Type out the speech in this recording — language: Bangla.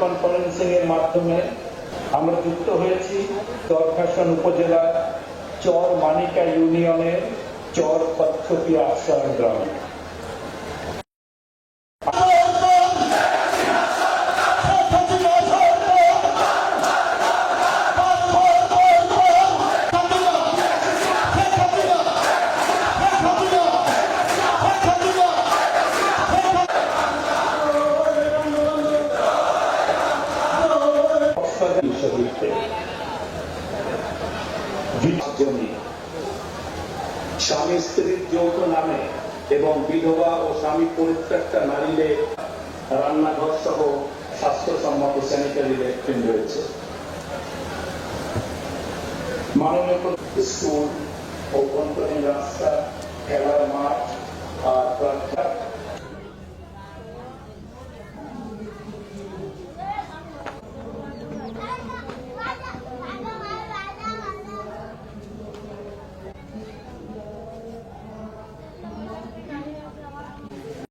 কনফারেন্সিং এর মাধ্যমে আমরা যুক্ত হয়েছি চরফ্যাশন উপজেলা চর মানিকা ইউনিয়নের চর কচ্ছপি আশ্রয় গ্রামে। স্বামী স্ত্রীর যৌথ নামে এবং বিধবা ও স্বামী পরিত্যক্তা নারীদের রান্নাঘর সহ স্বাস্থ্যসম্মত স্যানিটারি ল্যাট্রিন রয়েছে মাননীয় স্কুল অভ্যন্তরীণ রাস্তা, খেলার মাঠ